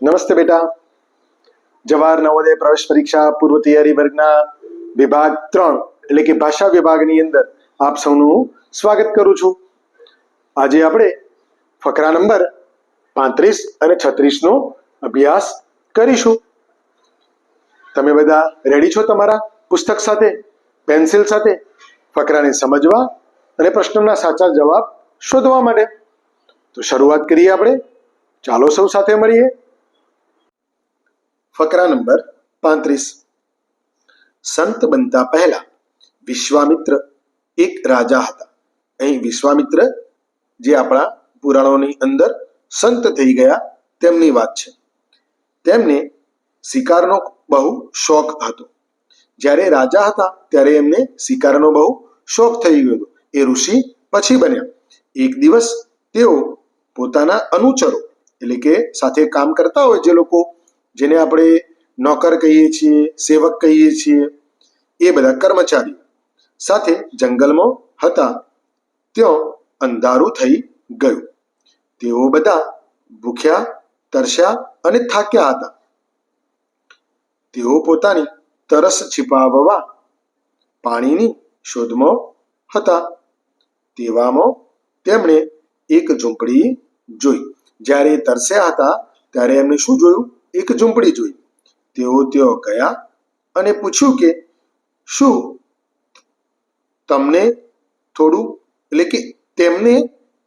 નમસ્તે બેટા. જવાહર નવોદય પ્રવેશ પરીક્ષા પૂર્વ તૈયારી વર્ગના વિભાગ ત્રણ, એટલે કે ભાષા વિભાગની અંદર આપ સૌનું સ્વાગત કરું છું. આજે આપણે ફકરા નંબર પાંત્રીસ અને છત્રીસ નો અભ્યાસ કરીશું. તમે બધા રેડી છો તમારા પુસ્તક સાથે પેન્સિલ સાથે? ફકરાને સમજવા અને પ્રશ્નના સાચા જવાબ શોધવા માટે. તો શરૂઆત કરીએ આપણે. ચાલો સૌ સાથે મળીએ. ફકરા નંબર પાંત્રીસ. સંત બનતા પહેલા વિશ્વામિત્ર એક રાજા હતા. અહીં વિશ્વામિત્ર જે આપણા પુરાણોની અંદર સંત થઈ ગયા તેમની વાત છે. તેમને શિકારનો બહુ શોખ હતો. જ્યારે રાજા હતા ત્યારે એમને શિકારનો બહુ શોખ થઈ ગયો હતો. એ ઋષિ પછી બન્યા. એક દિવસ તેઓ પોતાના અનુચરો એટલે કે સાથે કામ કરતા હોય જે લોકો જેને આપણે નોકર કહીએ છીએ, સેવક કહીએ છીએ, એ બધા કર્મચારી સાથે જંગલમાં હતા. ત્યાં અંધારું થઈ ગયું. તેઓ બધા ભૂખ્યા, તરસ્યા અને થાક્યા હતા. તેઓ પોતાની તરસ છિપાવવા પાણીની શોધમાં હતા. તેવામાં તેમણે એક ઝૂંપડી જોઈ. જ્યારે તરસ્યા હતા, ત્યારે એમને શું જોયું? એક ઝૂંપડી જોઈ. તેઓ ત્યાં ગયા અને પૂછ્યું કે, શું તમને થોડું, એટલે કે તેમને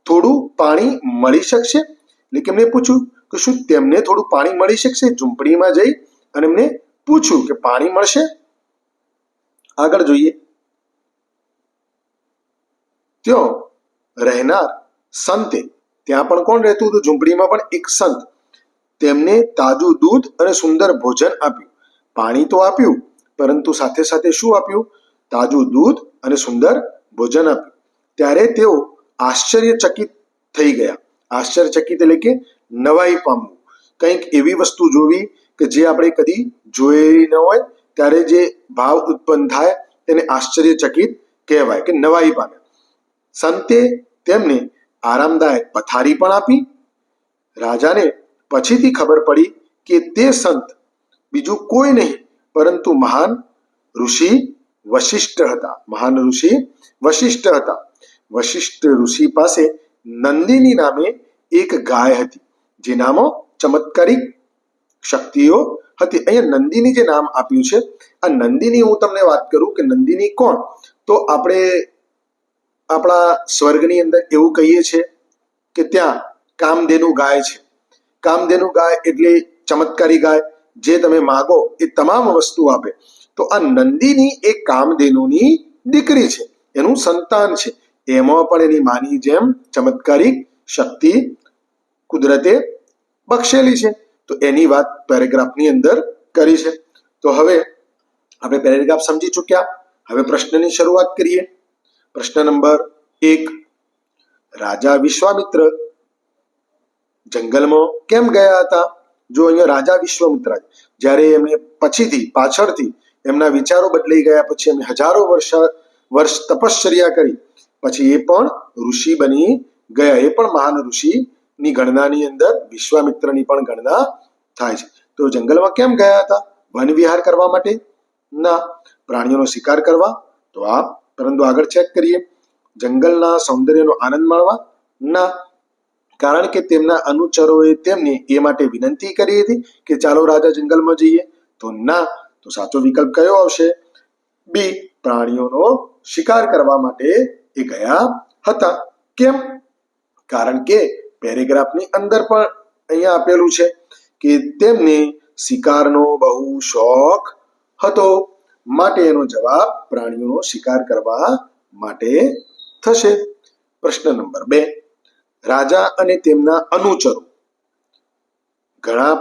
થોડું પાણી મળી શકશે? એટલે કે એમને પૂછ્યું કે, શું તેમને થોડું પાણી મળી શકશે? ઝૂંપડીમાં જઈ અને એમને પૂછ્યું કે, પાણી મળશે? આગળ જોઈએ. ત્યાં રહેનાર સંતે, ત્યાં પણ કોણ રહેતું હતું? ઝૂંપડીમાં પણ એક સંત તેમને તાજું દૂધ અને સુંદર ભોજન આપ્યું. પાણી તો આપ્યું, પરંતુ સાથે સાથે શું આપ્યું? તાજું દૂધ અને સુંદર ભોજન આપ્યું. ત્યારે તેઓ આશ્ચર્યચકિત થઈ ગયા. આશ્ચર્યચકિત એટલે કે નવાઈ પામવું. કંઈક એવી વસ્તુ જોવી કે જે આપણે કદી જોઈ ન હોય, ત્યારે જે ભાવ ઉત્પન્ન થાય તેને આશ્ચર્યચકિત કહેવાય કે નવાઈ પામે. સંતે તેમને આરામદાયક પથારી પણ આપી. રાજાને પછીથી ખબર પડી કે તે સંત બીજું કોઈ નહીં, પરંતુ મહાન ઋષિ વશિષ્ઠ હતા. મહાન ઋષિ વશિષ્ઠ હતા. વશિષ્ઠ ઋષિ પાસે નંદિની નામે એક ગાય હતી, જે નામો ચમત્કારિક શક્તિઓ હતી. અહીંયા નંદિની જે નામ આપ્યું છે, આ નંદિની હું તમને વાત કરું કે નંદિની કોણ? તો આપણે આપણા સ્વર્ગની અંદર એવું કહીએ છીએ કે ત્યાં કામધેનુ ગાય છે. કામધેનુ ગાય એટલે ચમત્કારી ગાય. જે તમે માગો એ તમામ વસ્તુ આપે. તો આ નંદીની એ કામધેનુની દીકરી છે. એનું સંતાન છે. એમાં પણ એની માની જેમ ચમત્કારિક શક્તિ કુદરતે બક્ષેલી છે. તો એની વાત પેરેગ્રાફની અંદર કરી છે. તો હવે આપણે પેરેગ્રાફ સમજી ચૂક્યા. હવે પ્રશ્નની શરૂઆત કરીએ. પ્રશ્ન નંબર એક. રાજા વિશ્વામિત્ર જંગલમાં કેમ ગયા હતા? જો અહીંયા રાજા વિશ્વમિત્રા જ્યારે એમને પછીથી, પાછળથી એમના વિચારો બદલાઈ ગયા, પછી એમને હજારો વર્ષ વર્ષ તપશ્ચર્યા કરી, પછી એ પણ ઋષિ બની ગયા. એ પણ મહાન ઋષિની ગણનાની અંદર, વિશ્વામિત્રની પણ ગણના થાય છે. તો જંગલમાં કેમ ગયા હતા? વન વિહાર કરવા માટે? ના. પ્રાણીઓનો શિકાર કરવા? તો આ, પરંતુ આગળ ચેક કરીએ. જંગલના સૌંદર્યનો આનંદ માણવા? ના. કારણ કે તેમના અનુચરોએ તેમને એ માટે વિનંતી કરી હતી કે ચાલો રાજા જંગલમાં જઈએ. તો ના, તો સાચો વિકલ્પ કયો આવશે? બી, પ્રાણીઓનો શિકાર કરવા માટે એ ગયા હતા. કેમ? કારણ કે પેરેગ્રાફની અંદર પણ અહીંયા આપેલું છે કે તેમને શિકારનો બહુ શોખ હતો. માટે એનો જવાબ પ્રાણીઓનો શિકાર કરવા માટે થશે. પ્રશ્ન નંબર બે. રાજા અને તેમના અનુચરો. ઘણા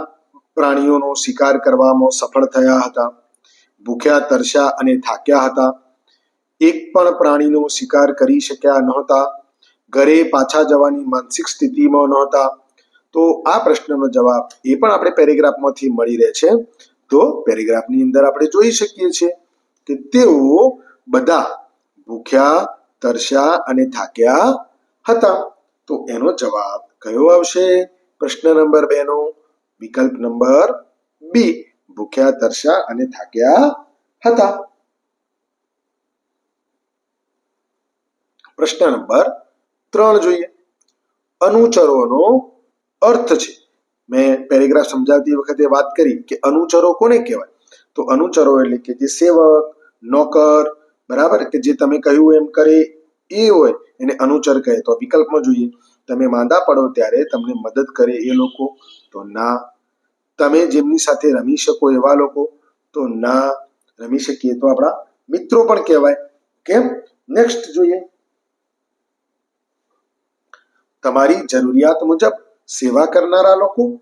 પ્રાણીઓનો શિકાર કરવામાં સફળ થયા હતા. ભૂખ્યા, તરસ્યા અને થાક્યા હતા. એક પણ પ્રાણીનો શિકાર કરી શક્યા નહોતા. ઘરે પાછા જવાની માનસિક સ્થિતિમાં નહોતા. તો આ પ્રશ્નનો જવાબ એ પણ આપણે પેરેગ્રાફમાંથી મળી રહે છે. તો પેરેગ્રાફની અંદર આપણે જોઈ શકીએ છીએ કે તેઓ બધા ભૂખ્યા, તરસ્યા અને થાક્યા હતા. તો એનો જવાબ કયો આવશે? પ્રશ્ન નંબર બે નો વિકલ્પ નંબર બી. ભૂખ્યા, તરસ્યા અને થાક્યા હતા. પ્રશ્ન નંબર ત્રણ જોઈએ. અનુચરોનો અર્થ છે. મેં પેરેગ્રાફ સમજાવતી વખતે વાત કરી કે અનુચરો કોને કહેવાય? તો અનુચરો એટલે કે જે સેવક, નોકર, બરાબર? કે જે તમે કહ્યું એમ કરે એ હોય એને અનુચર કહે. તો વિકલ્પમાં જોઈએ, તમે માંદા પડો ત્યારે તમને મદદ કરે એ લોકો. તો ના, તમે જેમની સાથે રમી શકો એવા લોકો. તો ના, રમી શકીએ. તો આપણા મિત્રો પણ કહેવાય. કેમ? નેક્સ્ટ જોઈએ. તમારી જરૂરિયાત મુજબ સેવા કરનારા લોકો.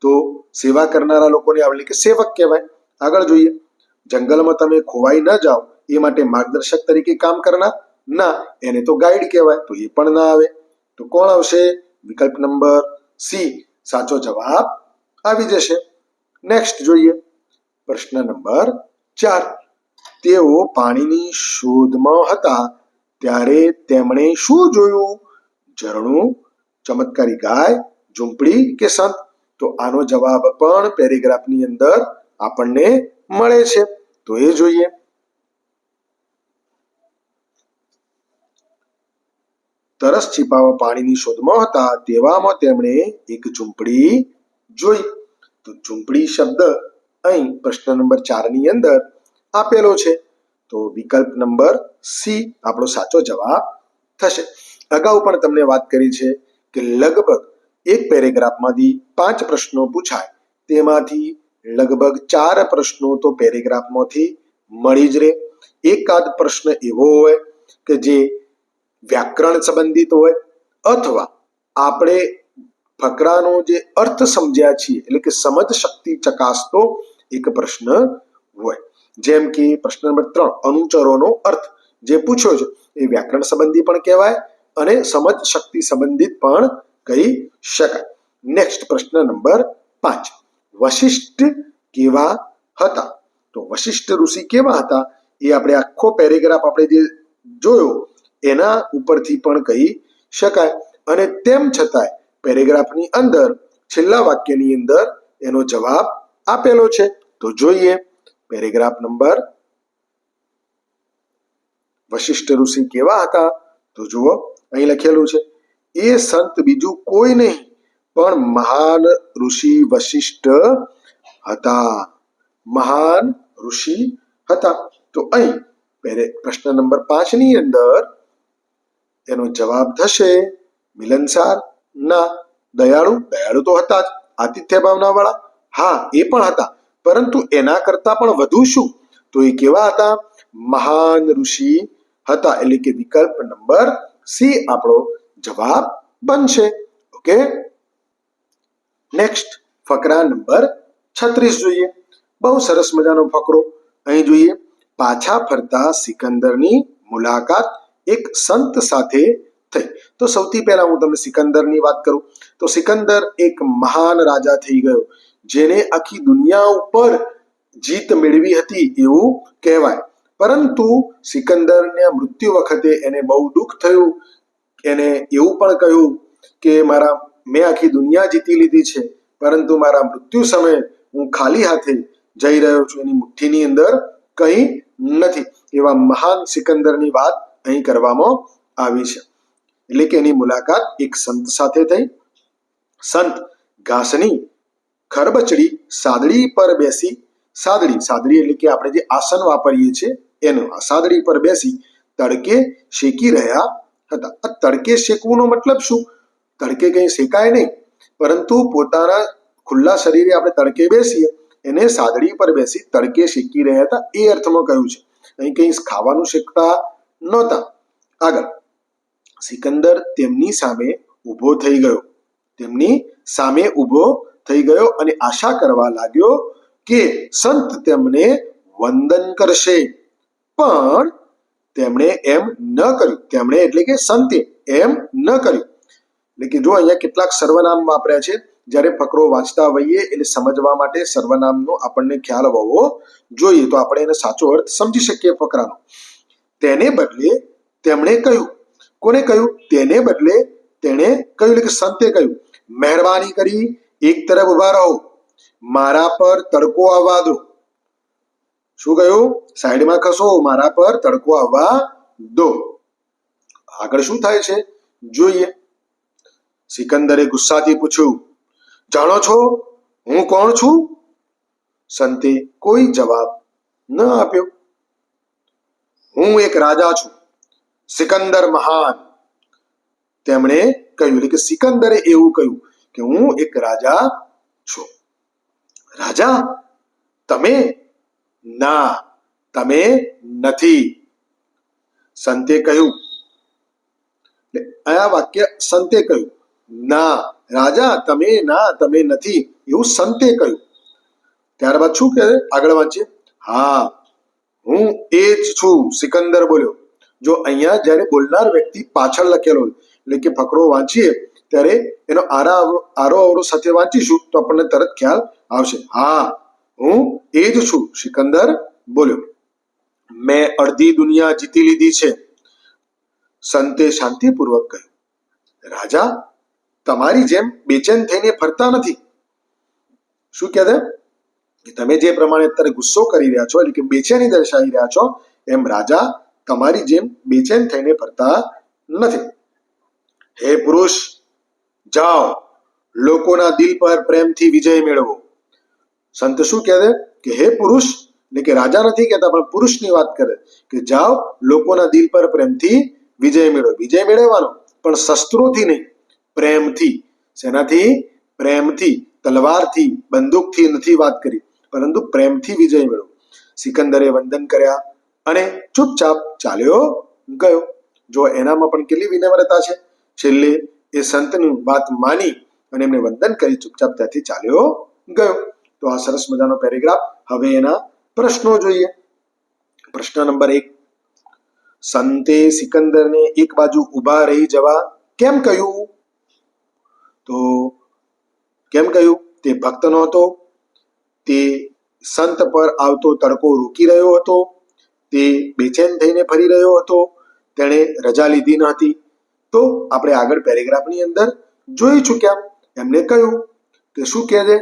તો સેવા કરનારા લોકોને આવડે કે સેવક કહેવાય. આગળ જોઈએ. જંગલમાં તમે ખોવાઈ ન જાઓ. એ માટે માર્ગદર્શક તરીકે કામ કરનાર ના, એને તો ગાઈડ કહેવાય, તો એ પણ ના આવે. તો કોણ આવશે? વિકલ્પ નંબર સી. સાચો જવાબ આવી જશે. નેક્સ્ટ જોઈએ. પ્રશ્ન નંબર ચાર. તેઓ પાણીની શોધમાં હતા, ત્યારે તેમણે શું જોયું? ઝરણું, ચમત્કારી ગાય, ઝૂંપડી કે સંત? તો આનો જવાબ પણ પેરેગ્રાફની અંદર આપણને મળે છે. તો એ જોઈએ. તરસ છીપાવા પાણીની શોધમાં હતા તેવામાં તેમણે એક ઝૂંપડી જોઈ. તો ઝૂંપડી શબ્દ અહીં પ્રશ્ન નંબર ચારની અંદર આપેલો છે. તો વિકલ્પ નંબર સી આપણો સાચો જવાબ થશે. અગાઉ પણ તમને વાત કરી છે કે લગભગ એક પેરેગ્રાફમાંથી પાંચ પ્રશ્નો પૂછાય. તેમાંથી લગભગ ચાર પ્રશ્નો તો પેરેગ્રાફમાંથી મળી જ રહે. એકાદ પ્રશ્ન એવો હોય કે જે વ્યાકરણ સંબંધિત હોય અથવા આપણે ફકરાનો જે અર્થ સમજ્યા છીએ, એટલે કે સમજ શક્તિ ચકાસતો એક પ્રશ્ન હોય. જેમ કે પ્રશ્ન નંબર ત્રણ, અનુચરોનો અર્થ. જે પૂછ્યો છે, એ વ્યાકરણ સંબંધી પણ કહેવાય અને સમજ શક્તિ સંબંધિત પણ કહી શકાય. નેક્સ્ટ પ્રશ્ન નંબર પાંચ. વશિષ્ઠ કેવા હતા? તો વશિષ્ઠ ઋષિ કેવા હતા? એ આપણે આખો પેરેગ્રાફ આપણે જે જોયો એના ઉપરથી પણ કહી શકાય. અને તેમ છતાંય પેરેગ્રાફની અંદર છેલ્લા વાક્યની અંદર એનો જવાબ આપેલો છે. તો જોઈએ પેરેગ્રાફ નંબર. વશિષ્ઠ ઋષિ કેવા હતા? તો જુઓ, અહીં લખેલું છે, એ સંત બીજું કોઈ નહીં, પણ મહાન ઋષિ વશિષ્ઠ હતા. મહાન ઋષિ હતા. તો અહીં પ્રશ્ન નંબર પાંચની અંદર એનો જવાબ થશે, મિલનસાર, ના, દયાળુ દયાળુ તો હતા જ આતિથ્ય ભાવના વાળા હા, એ પણ હતા, પરંતુ એના કરતા પણ વધુ શું? તો એ કેવા હતા? મહાન ઋષિ હતા, એટલે કે વિકલ્પ નંબર સી આપણો જવાબ બનશે. ઓકે, નેક્સ્ટ, ફકરા નંબર છત્રીસ જોઈએ. બહુ સરસ મજાનો ફકરો. અહીં જોઈએ, પાછા ફરતા સિકંદરની મુલાકાત એક સંત સાથે થઈ. તો સૌથી પહેલા હું તમને સિકંદરની વાત કરું. તો સિકંદર એક મહાન રાજા થઈ ગયો, જેને આખી દુનિયા ઉપર જીત મેળવી હતી એવું કહેવાય. પરંતુ સિકંદરના મૃત્યુ વખતે એને બહુ દુઃખ થયું. એને એવું પણ કહ્યું કે, મારા, મેં આખી દુનિયા જીતી લીધી છે, પરંતુ મારા મૃત્યુ સમયે હું ખાલી હાથે જઈ રહ્યો છું. એની મુઠ્ઠીની અંદર કંઈ નથી. એવા મહાન સિકંદરની વાત અહીં કરવામાં આવી છે. એટલે કે એની મુલાકાત એક સંત સાથે થઈ. સંત ઘાસની ખરબચડી સાદડી પર બેસી. સાદડી સાદડી એટલે કે આપણે જે આસન વાપરીએ છીએ, એનું આ સાદડી પર બેસી તડકે શેકી રહ્યા હતા. આ તડકે શેકવુંનો મતલબ શું? તડકે કંઈ શેકાય નહીં. પરંતુ પોતાના ખુલ્લા શરીરે આપણે તડકે બેસીએ, એને સાદડી પર બેસી તડકે શેકી રહ્યા હતા. એ અર્થમાં કહ્યું છે. અહીં કંઈ ખાવાનું શેકતા નહોતા. આગળ. સિકંદર તેમની સામે ઊભો થઈ ગયો. તેમની સામે ઊભો થઈ ગયો અને આશા કરવા લાગ્યો કે સંત તેમને વંદન કરશે. પણ તેમણે એમ ન કર્યું. તેમણે એટલે કે સંતે એમ ન કર્યું. એટલે કે જો અહીંયા કેટલાક સર્વનામ વાપર્યા છે, જ્યારે ફકરો વાંચતા હોઈએ એટલે સમજવા માટે સર્વનામનો આપણને ખ્યાલ હોવો જોઈએ. તો આપણે એને સાચો અર્થ સમજી શકીએ ફકરાનો. તેને બદલે તેમણે કહ્યું. કોને કહ્યું? તેને બદલે તેણે કહ્યું. કે સંતે કહ્યું. મહેરબાની કરી એક તરફ ઊભા રહો. મારા પર તડકો આવવા દો. શું કહ્યું? સાઈડમાં ખસો. મારા પર તડકો આવવા દો. આગળ શું થાય છે? જોઈએ. સિકંદરે ગુસ્સાથી પૂછ્યું. જાણો છો, હું કોણ છું? સંતે કોઈ જવાબ ન આપ્યો. હું એક રાજા છું, સિકંદર મહાન. તેમણે કહ્યું, એટલે કે સિકંદરે એવું કહ્યું કે હું એક રાજા છું. રાજા, તમે ના, તમે નથી. સંતે કહ્યું, એટલે આ વાક્ય સંતે કહ્યું, ના, રાજા, તમે ના, તમે નથી, એવું સંતે કહ્યું. ત્યારબાદ શું કહે? આગળ વાંચીએ. હા હું એ જ છું, સિકંદર બોલ્યો. જો અહીંયા જ્યારે બોલનાર વ્યક્તિ પાછળ લખેલો એટલે કે ફકરો વાંચીએ, ત્યારે એનો આરા આરો અવરો સાથે વાંચીશું, તો આપણને તરત ખ્યાલ આવશે. હા, હું એ જ છું, સિકંદર બોલ્યો. મેં અડધી દુનિયા જીતી લીધી છે. સંતે શાંતિપૂર્વક કહ્યું. રાજા, તમારી જેમ બેચેન થઈને ફરતા નથી. શું કહેતા? કે તમે જે પ્રમાણે અત્યારે ગુસ્સો કરી રહ્યા છો, એટલે કે બેચેની દર્શાવી રહ્યા છો, એમ રાજા તમારી જેમ બેચેન થઈને ફરતા નથી. હે પુરુષ, જાઓ, લોકોના દિલ પર પ્રેમથી વિજય મેળવો. સંત શું કહે કે હે પુરુષ એટલે કે રાજા નથી કહેતા, પણ પુરુષની વાત કરે, કે જાઓ, લોકોના દિલ પર પ્રેમથી વિજય મેળવો. વિજય મેળવવાનો, પણ શસ્ત્રોથી નહીં, પ્રેમથી. શેનાથી? પ્રેમથી, તલવારથી, બંદૂકથી નથી વાત કરી. પરંતુ પ્રેમથી વિજય મેળવો સિકંદરે વંદન કર્યા અને ચૂપચાપ ચાલ્યો ગયો. જો એનામાં પણ કેટલી વિનમ્રતા છે? છેલ્લે એ સંતની વાત માની અને એમને વંદન કરી ચૂપચાપ ત્યાંથી ચાલ્યો ગયો. તો આ સરસ મજાનો પેરેગ્રાફ. હવે એના પ્રશ્નો જોઈએ. પ્રશ્ન નંબર એક. સંતે સિકંદરને એક બાજુ ઊભા રહી જવા કેમ કહ્યું? તો કેમ કહ્યું? તે ભક્ત નહોતો. તે સંત પર આવતો તડકો રોકી રહ્યો હતો. તે બેચેન થઈને ફરી રહ્યો હતો. તેણે રજા લીધી ન હતી. તો આપણે આગળ પેરેગ્રાફની અંદર જોઈ ચૂક્યા. એમને કહ્યું કે શું કહે છે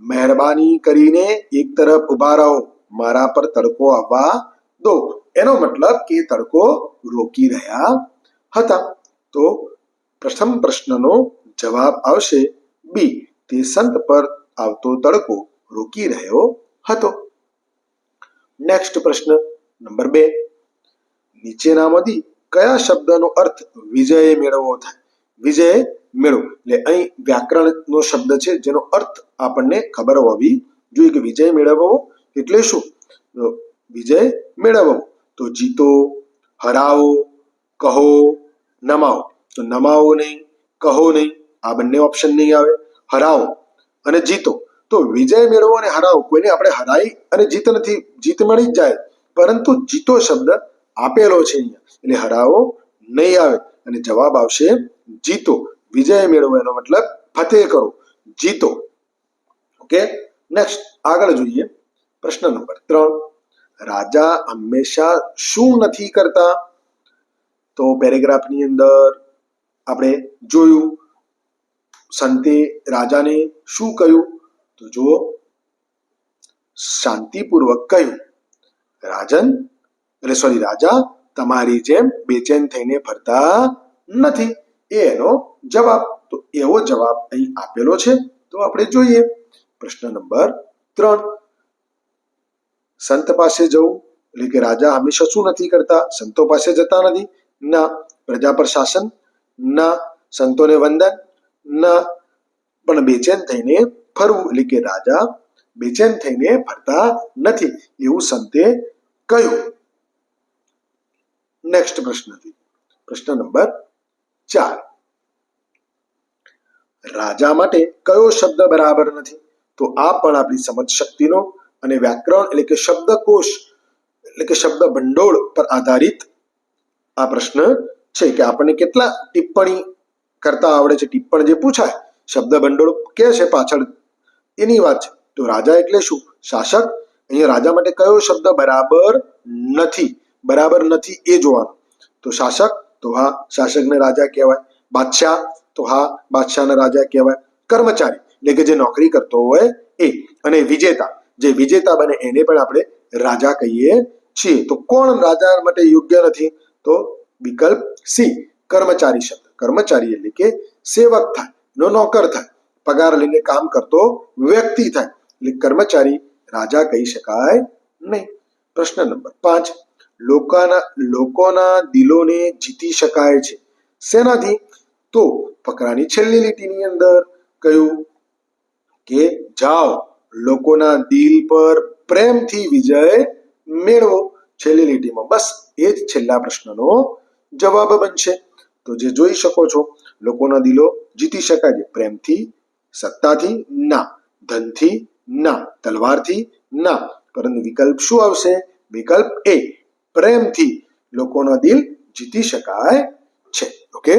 મહેરબાની કરીને એક તરફ ઊભા રહો. મારા પર તડકો આવવા દો. એનો મતલબ કે તડકો રોકી રહ્યા હતા. તો પ્રથમ પ્રશ્નનો જવાબ આવશે બી. તે સંત પર આવતો તડકો રોકી રહ્યો હતો. નેક્સ્ટ પ્રશ્ન નંબર બે. નીચેનામાંથી કયા શબ્દનો અર્થ વિજય મેળવવો થાય? વિજય મેળવો. એટલે અહીં વ્યાકરણનો શબ્દ છે જેનો અર્થ આપણને ખબર હોવી જોઈએ કે વિજય મેળવવો એટલે શું? વિજય મેળવવો. તો જીતો, હરાવો, કહો, નમાવો. તો નમાવો નહીં, કહો નહીં. આ બંને ઓપ્શન નહીં આવે. હરાવો અને જીતો. તો વિજય મેળવો અને હરાવો. કોઈને આપણે હરાઈ અને જીત નથી, જીત મળી જ જાય. પરંતુ જીતો શબ્દ આપેલો છે અહીંયા. એટલે હરાવો નહીં આવે. અને જવાબ આવશે જીતો. વિજય મેળવો એનો મતલબ ફતેહ કરો. જીતો. ઓકે? નેક્સ્ટ આગળ જોઈએ. પ્રશ્ન નંબર ત્રણ. રાજા હંમેશા શું નથી કરતા? તો પેરેગ્રાફની અંદર આપણે જોયું. સંતે રાજાને શું કહ્યું? તો જુઓ, શાંતિપૂર્વક કહ્યું, રાજન, એટલે સોરી રાજા, તમારી જેમ બેચેન થઈને ફરતા નથી. એ એનો જવાબ, તો એવો જવાબ અહીં આપેલો છે. તો આપણે જોઈએ, પ્રશ્ન નંબર ત્રણ. સંત પાસે જવું, એટલે કે રાજા હંમેશા શું નથી કરતા? સંતો પાસે જતા નથી. ના પ્રજા પર શાસન, ના સંતોને વંદન, ના પણ બેચેન થઈને ફરવું એટલે કે રાજા બેચેન થઈને ફરતા નથી એવું સંતે કહ્યું. નેક્સ્ટ પ્રશ્નથી. પ્રશ્ન નંબર ચાર. રાજા માટે કયો શબ્દ બરાબર નથી? તો આ પણ આપણી સમજ શક્તિનો અને વ્યાકરણ એટલે કે શબ્દકોશ એટલે કે શબ્દ ભંડોળ પર આધારિત આ પ્રશ્ન છે કે આપણને કેટલા ટિપ્પણી કરતા આવડે છે? ટિપ્પણ જે પૂછાય, શબ્દ ભંડોળ કે છે પાછળ એની વાત છે. તો રાજા એટલે શું? શાસક. અહીંયા રાજા માટે કયો શબ્દ બરાબર નથી? બરાબર નથી એ જોવાનું. તો શાસક, તો હા, શાસકને રાજા કહેવાય. બાદશાહ, તો હા, બાદશાહને રાજા કહેવાય. કર્મચારી, એટલે કે જે નોકરી કરતો હોય એ. અને વિજેતા, જે વિજેતા બને એને પણ આપણે રાજા કહીએ છીએ. તો કોણ રાજા માટે યોગ્ય નથી? તો વિકલ્પ સી, કર્મચારી શબ્દ. કર્મચારી એટલે કે સેવક થાય, નો નોકર થાય. પગાર લઈને કામ કરતો વ્યક્તિ થાય. એટલે કર્મચારી રાજા કહી શકાય નહીં. પ્રશ્ન નંબર પાંચ. લોકોના લોકોના દિલોને જીતી શકાય છે. શેનાથી? તો ફકરાની છેલ્લી લીટીની અંદર કહ્યું કે જાઓ, લોકોના દિલ પર પ્રેમથી વિજય મેળવો. છેલ્લી લીટીમાં બસ એ જ છેલ્લા પ્રશ્નનો જવાબ બનશે. તો જે જોઈ શકો છો, લોકોના દિલો જીતી શકાય છે. પ્રેમથી સત્તાથી ના, ધનથી ના, તલવારથી ના. પરંતુ વિકલ્પ શું આવશે? વિકલ્પ એ, પ્રેમથી લોકોના દિલ જીતી શકાય છે. ઓકે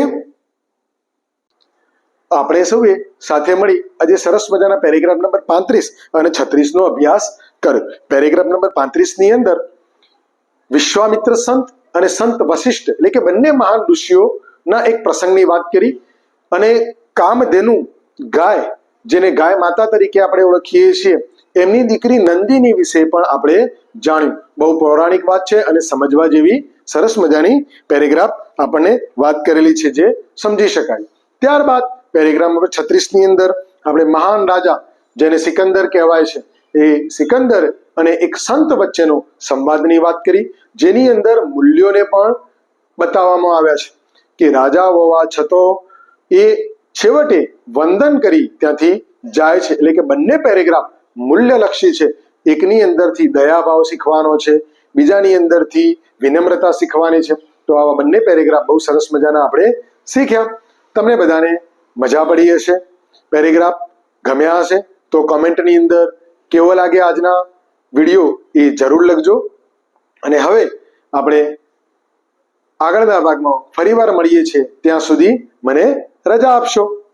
આપણે સૌએ સાથે મળી આજે સરસ મજાના પેરેગ્રાફ નંબર પાંત્રીસ અને છત્રીસ નો અભ્યાસ કર્યો. પેરેગ્રાફ નંબર પાંત્રીસની અંદર વિશ્વામિત્ર સંત અને સંત વશિષ્ઠ એટલે કે બંને મહાન ઋષિઓના એક પ્રસંગની વાત કરી અને કામધેનુ ગાય, જેને ગાય માતા તરીકે આપણે ઓળખીએ છીએ. એમની દીકરી નંદિની વિશે પણ આપણે જાણ્યું. બહુ પૌરાણિક વાત છે અને સમજવા જેવી સરસ મજાની પેરેગ્રાફ આપણને વાત કરેલી છે જે સમજી શકાય. ત્યારબાદ પેરેગ્રાફ નંબર છત્રીસની અંદર આપણે મહાન રાજા, જેને સિકંદર કહેવાય છે, એ સિકંદર અને એક સંત વચ્ચેનો સંવાદની વાત કરી. જેની અંદર મૂલ્યોને પણ બતાવવામાં આવ્યા છે કે રાજા હોવા છતાં એ છેવટે વંદન કરી ત્યાંથી જાય છે. એટલે કે બંને પેરેગ્રાફ મૂલ્યલક્ષી છે. એકની અંદરથી દયાભાવ શીખવાનો છે. બીજાની અંદરથી વિનમ્રતા શીખવાની છે. તો આવા બંને પેરેગ્રાફ બહુ સરસ મજાના આપણે શીખ્યા. તમને બધાને મજા પડી હશે. પેરેગ્રાફ ગમ્યા હશે. તો કમેન્ટની અંદર કેવો લાગે આજના વીડિયો એ જરૂર લખજો. અને હવે આપણે આગળના ભાગમાં ફરીવાર મળીએ છીએ. ત્યાં સુધી મને રજા આપશો.